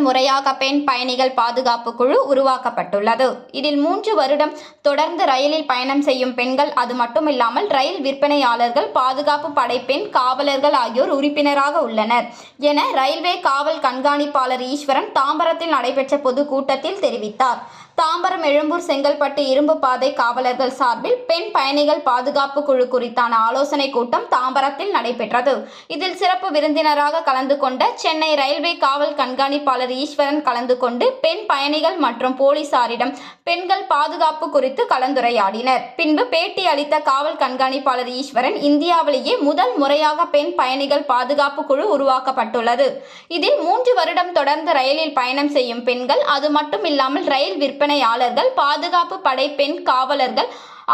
முறையாக பெண் பயணிகள் பாதுகாப்பு குழு உருவாக்கப்பட்டுள்ளது. இதில் மூன்று வருடம் தொடர்ந்து ரயிலில் பயணம் செய்யும் பெண்கள் அது மட்டுமில்லாமல் ரயில் விற்பனையாளர்கள் பாதுகாப்பு படைப்பெண் காவலர்கள் ஆகியோர் உறுப்பினராக உள்ளனர். என ரயில்வே காவல் கண்காணிப்பாளர் ஈஸ்வரன் தாம்பரத்தில் நடைபெற்ற பொதுக்கூட்டத்தில் தெரிவித்தார். தாம்பரம் எழும்பூர் செங்கல்பட்டு இரும்பு பாதை காவலர்கள் சார்பில் பெண் பயணிகள் பாதுகாப்பு குழு குறித்தான ஆலோசனை கூட்டம் தாம்பரத்தில் நடைபெற்றது. இதில் சிறப்பு விருந்தினராக கலந்து கொண்ட சென்னை ரயில்வே காவல் கண்காணிப்பாளர் ஈஸ்வரன் கலந்து கொண்டு பெண் பயணிகள் மற்றும் போலீசாரிடம் பெண்கள் பாதுகாப்பு குறித்து கலந்துரையாடினர். பின்பு பேட்டி அளித்த காவல் கண்காணிப்பாளர் ஈஸ்வரன் இந்தியாவிலேயே முதல் முறையாக பெண் பயணிகள் பாதுகாப்பு குழு உருவாக்கப்பட்டுள்ளது. இதில் மூன்று வருடம் தொடர்ந்து ரயிலில் பயணம் செய்யும் பெண்கள் அது மட்டும் இல்லாமல் ரயில் விற்பனையாளர்கள் பாதுகாப்பு படை பெண் காவலர்கள்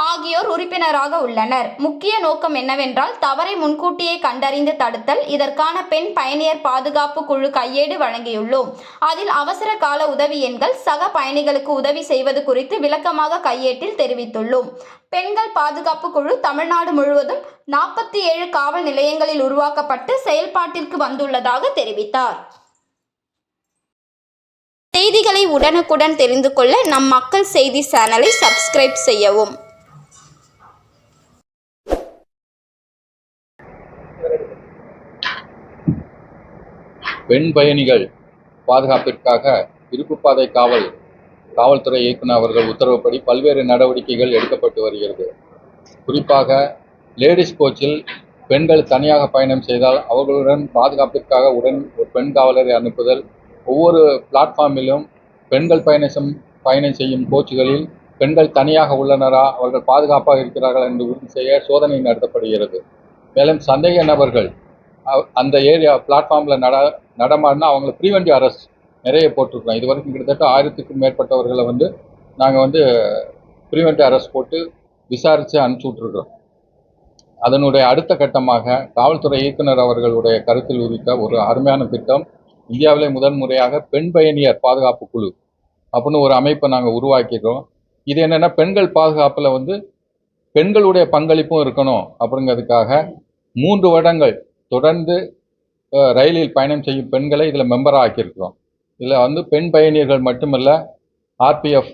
ஆகியோர் உறுப்பினராக உள்ளனர். முக்கிய நோக்கம் என்னவென்றால் தவறை முன்கூட்டியே கண்டறிந்து தடுத்தல். இதற்கான பெண் பயணியர் பாதுகாப்பு குழு கையேடு வழங்கியுள்ளோம். அதில் அவசர கால உதவி எண்கள் சக பயணிகளுக்கு உதவி செய்வது குறித்து விளக்கமாக கையேட்டில் தெரிவித்துள்ளோம். பெண்கள் பாதுகாப்பு குழு தமிழ்நாடு முழுவதும் நாற்பத்தி ஏழு காவல் நிலையங்களில் உருவாக்கப்பட்டு செயல்பாட்டிற்கு வந்துள்ளதாக தெரிவித்தார். செய்திகளை உடனுக்குடன் தெரிந்து கொள்ள நம் மக்கள் செய்தி சேனலை சப்ஸ்கிரைப் செய்யவும். பெண் பயணிகள் பாதுகாப்பிற்காக இருப்புப்பாதை காவல் காவல்துறை இயக்குனர் அவர்கள் உத்தரவுப்படி பல்வேறு நடவடிக்கைகள் எடுக்கப்பட்டு வருகிறது. குறிப்பாக லேடிஸ் கோச்சில் பெண்கள் தனியாக பயணம் செய்தால் அவர்களுடன் பாதுகாப்பிற்காக உடன் ஒரு பெண் காவலரை அனுப்புதல் ஒவ்வொரு பிளாட்ஃபார்மிலும் பெண்கள் பயணம் பயணம் செய்யும் கோச்சுகளில் பெண்கள் தனியாக உள்ளனரா அவர்கள் பாதுகாப்பாக இருக்கிறார்கள் என்று உறுதி செய்ய சோதனை நடத்தப்படுகிறது. மேலும் சந்தேக நபர்கள் அந்த ஏரியா பிளாட்ஃபார்மில் நட நடமாடினா அவங்கள ப்ரீவென்டிவ் அரெஸ்ட் நிறைய போட்டிருக்கோம். இது வரைக்கும் கிட்டத்தட்ட ஆயிரத்துக்கும் மேற்பட்டவர்களை வந்து நாங்கள் வந்து ப்ரீவென்டிவ் அரெஸ்ட் போட்டு விசாரித்து அனுப்பிச்சி விட்ருக்குறோம் அதனுடைய அடுத்த கட்டமாக காவல்துறை இயக்குனர் அவர்களுடைய கருத்தில் உதித்த ஒரு அருமையான திட்டம் இந்தியாவிலே முதன் முறையாக பெண் பயணியர் பாதுகாப்பு குழு அப்படின்னு ஒரு அமைப்பை நாங்கள் உருவாக்கிக்கிறோம் இது என்னென்னா பெண்கள் பாதுகாப்பில் வந்து பெண்களுடைய பங்களிப்பும் இருக்கணும் அப்படிங்கிறதுக்காக மூன்று வருடங்கள் தொடர்ந்து ரயிலில் பயணம் செய்யும் பெண்களை இதில் மெம்பராக ஆக்கியிருக்கிறோம். இதில் வந்து பெண் பயணியர்கள் மட்டுமல்ல ஆர்பிஎஃப்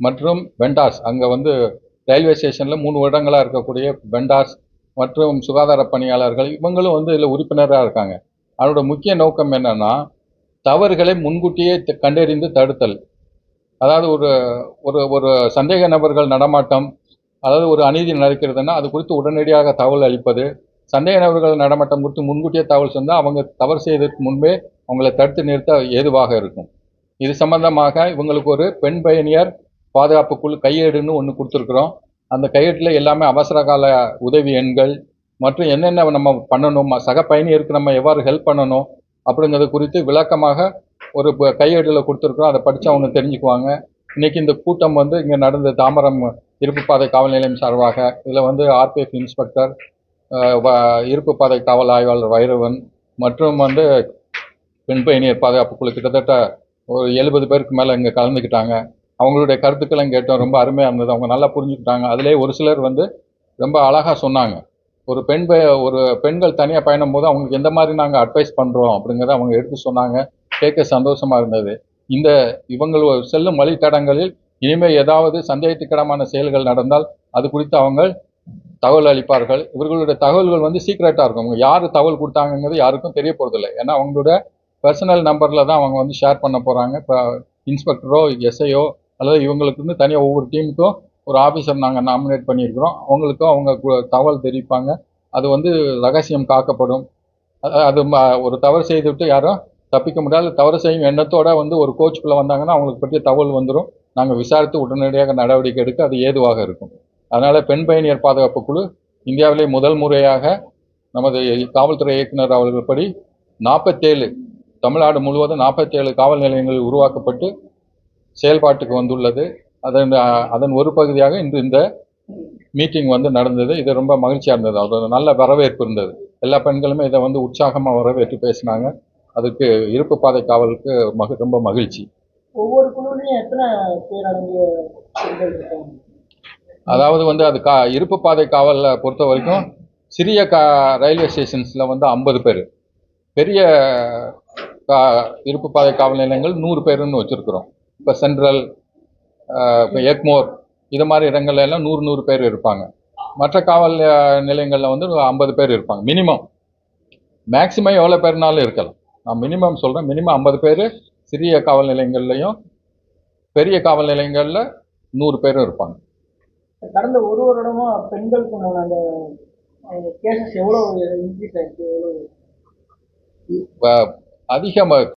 மற்றும் வெண்டாஸ் அங்கே வந்து ரயில்வே ஸ்டேஷனில் மூணு வருடங்களாக இருக்கக்கூடிய வெண்டாஸ் மற்றும் சுகாதார பணியாளர்கள் இவங்களும் வந்து இதில் உறுப்பினராக இருக்காங்க. அதோட முக்கிய நோக்கம் என்னன்னா தவறுகளை முன்கூட்டியே கண்டறிந்து தடுத்தல். அதாவது ஒரு ஒரு ஒரு சந்தேக நபர்கள் நடமாட்டம் அதாவது ஒரு அநீதி நடக்கிறதுன்னா அது குறித்து உடனடியாக தகவல் அளிப்பது. சந்தேக நபர்கள் நடமாட்டம் குறித்து முன்கூட்டியே தகவல் சொன்னால் அவங்க தவறு செய்வதற்கு முன்பே அவங்களை தடுத்து நிறுத்த ஏதுவாக இருக்கும். இது சம்பந்தமாக இவங்களுக்கு ஒரு பெண் பயணியர் பாதுகாப்பு குழு கையேடுன்னு ஒன்று கொடுத்துருக்குறோம். அந்த கையேட்டில் எல்லாமே அவசர கால உதவி எண்கள் மற்றும் என்னென்ன நம்ம பண்ணணும் சக பயணியருக்கு நம்ம எவ்வாறு ஹெல்ப் பண்ணணும் அப்படிங்கிறது குறித்து விளக்கமாக ஒரு கையேடில் கொடுத்துருக்குறோம். அதை படித்து அவங்க தெரிஞ்சுக்குவாங்க. இன்னைக்கு இந்த கூட்டம் வந்து இங்கே நடந்த தாமரம் இருப்பு பாதை காவல் நிலையம் சார்பாக இதில் வந்து ஆர்பிஎஃப் இன்ஸ்பெக்டர் இருப்பு பாதை காவல் ஆய்வாளர் வைரவன் மற்றும் வந்து பெண் பயணியர் பாதுகாப்பு குழு கிட்டத்தட்ட ஒரு எழுபது பேருக்கு மேலே இங்கே கலந்துக்கிட்டாங்க. அவங்களுடைய கருத்துக்களும் கேட்டோம். ரொம்ப அருமையாக இருந்தது. அவங்க நல்லா புரிஞ்சுக்கிட்டாங்க. அதிலே ஒரு சிலர் வந்து ரொம்ப அழகாக சொன்னாங்க. ஒரு பெண் ஒரு பெண்கள் தனியாக பயணம் போது அவங்களுக்கு எந்த மாதிரி நாங்கள் அட்வைஸ் பண்ணுறோம் அப்படிங்கிறத அவங்க எடுத்து சொன்னாங்க. கேட்க சந்தோஷமாக இருந்தது. இந்த இவங்கள் செல்லும் வழித்தடங்களில் இனிமேல் ஏதாவது சந்தேகத்துக்கிடமான செயல்கள் நடந்தால் அது குறித்து அவங்க தகவல் அளிப்பார்கள். இவர்களுடைய தகவல்கள் வந்து சீக்ரெட்டாக இருக்கும். அவங்க யார் தகவல் கொடுத்தாங்கங்கிறது யாருக்கும் தெரிய போகிறதில்ல ஏன்னா அவங்களோட பர்சனல் நம்பரில் தான் அவங்க வந்து ஷேர் பண்ண போகிறாங்க இப்போ இன்ஸ்பெக்டரோ எஸ்ஐயோ அல்லது இவங்களுக்கு வந்து தனியாக ஒவ்வொரு டீமுக்கும் ஒரு ஆஃபீஸர் நாங்கள் நாமினேட் பண்ணியிருக்கிறோம். அவங்களுக்கும் அவங்க கு- தகவல் தெரிவிப்பாங்க. அது வந்து ரகசியம் காக்கப்படும். அது ம- ஒரு தவறு செய்துவிட்டு யாரும் தப்பிக்க முடியாது. தவறு செய்யும் எண்ணத்தோட வந்து ஒரு கோச்சுக்குள்ளே வந்தாங்கன்னா அவங்களுக்கு பற்றிய தகவல் வந்துடும் நாங்கள் விசாரித்து உடனடியாக நடவடிக்கை எடுக்க அது ஏதுவாக இருக்கும். அதனால் பெண் பயணியர் பாதுகாப்பு குழு இந்தியாவிலே முதல் முறையாக நமது காவல்துறை இயக்குனர் அவர்கள் படி நாற்பத்தேழு தமிழ்நாடு முழுவதும் நாற்பத்தேழு காவல் நிலையங்கள் உருவாக்கப்பட்டு செயல்பாட்டுக்கு வந்துள்ளது. அதன் அதன் ஒரு பகுதியாக இன்று இந்த மீட்டிங் வந்து நடந்தது. இது ரொம்ப மகிழ்ச்சியாக இருந்தது. அது நல்ல வரவேற்பு இருந்தது. எல்லா பெண்களுமே இதை வந்து உற்சாகமாக வரவேற்று பேசினாங்க. அதுக்கு இருப்பு பாதை காவலுக்கு மகி ரொம்ப மகிழ்ச்சி. ஒவ்வொரு குழுவிலையும் எத்தனை பேர் அடங்கிய அதாவது வந்து அது கா இருப்பு பாதை காவலில் பொறுத்த வரைக்கும் சிறிய கா ரயில்வே ஸ்டேஷன்ஸில் வந்து ஐம்பது பேர். பெரிய கா இருப்பு பாதை காவல் நிலையங்கள் நூறு பேருன்னு வச்சுருக்குறோம். இப்போ சென்ட்ரல் எக்மோர் இது மாதிரி இடங்கள்ல எல்லாம் நூறு நூறு பேர் இருப்பாங்க. மற்ற காவல் நிலையங்களில் வந்து ஐம்பது பேர் இருப்பாங்க மினிமம். மேக்ஸிமம் எவ்வளோ பேர்னாலும் இருக்கலாம். நான் மினிமம் சொல்கிறேன் மினிமம் ஐம்பது பேர் சிறிய காவல் நிலையங்கள்லையும் பெரிய காவல் நிலையங்களில் நூறு பேரும் இருப்பாங்க. கடந்த ஒரு வருடமா பெண்களுக்கு அந்த கேசஸ் எவ்வளோ இன்க்ரீஸ் ஆயிருக்கு எவ்வளோ இப்போ அதிக